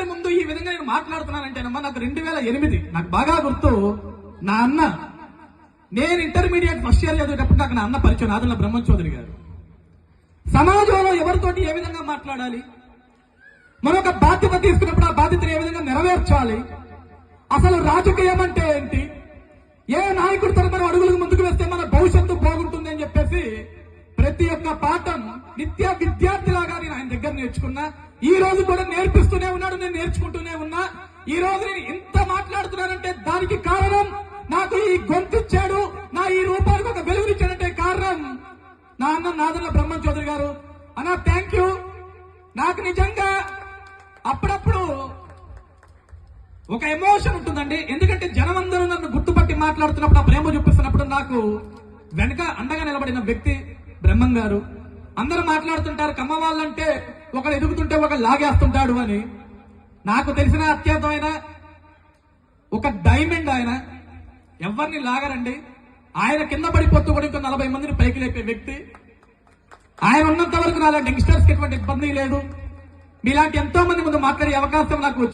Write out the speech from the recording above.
అందరి ముందు ఈ విధంగా నేను మాట్లాడుతున్నానంటేనమ్మా నాకు రెండు వేల ఎనిమిది. నాకు బాగా గుర్తు. నా అన్న నేను ఇంటర్మీడియట్ ఫస్ట్ ఇయర్ చదివేటప్పుడు నాకు నా అన్న పరిచయం ఆదుల బ్రహ్మ చౌదరి గారు. సమాజంలో ఎవరితోటి ఏ విధంగా మాట్లాడాలి? మనం ఒక బాధ్యత తీసుకున్నప్పుడు ఆ బాధ్యతను ఏ విధంగా నెరవేర్చాలి? అసలు రాజకీయం అంటే ఏంటి? ఏ నాయకుడితో ప్రతి ఒక్క పాఠం నిత్య విద్యార్థిలాగా నేను ఆయన దగ్గర నేర్చుకున్నా. ఈ రోజు కూడా నేర్పిస్తూనే ఉన్నాడు నేను నేర్చుకుంటూనే ఉన్నా. ఈ రోజు నేను ఇంత మాట్లాడుతున్నానంటే దానికి కారణం నాకు ఈ గొంతిచ్చాడు నా ఈ రూపానికి ఒక వెలుగునిచ్చాడంటే కారణం నా అన్న నాదన్న బ్రహ్మ చౌదరి గారు. అన్న థ్యాంక్ యూ నాకు నిజంగా అప్పుడప్పుడు ఒక ఎమోషన్ ఉంటుందండి. ఎందుకంటే జనం అందరూ నన్ను గుర్తుపట్టి మాట్లాడుతున్నప్పుడు ఆ ప్రేమ చూపిస్తున్నప్పుడు నాకు వెనక అండగా నిలబడిన వ్యక్తి బ్రహ్మం గారు అందరూ మాట్లాడుతుంటారు కమ్మ వాళ్ళంటే ఒకడు ఎదుగుతుంటే ఒక లాగేస్తుంటాడు అని. నాకు తెలిసిన అత్యంతమైన ఒక డైమండ్ ఆయన. ఎవరిని లాగరండి. ఆయన కింద పడిపోతూ కూడా ఇంకో నలభై మందిని పైకి లేపే వ్యక్తి. ఆయన ఉన్నంత వరకు నాలాంటి యంగ్స్టర్స్కి ఎటువంటి ఇబ్బంది లేదు. మీలాంటి ఎంతో మంది ముందు మాట్లాడే అవకాశం నాకు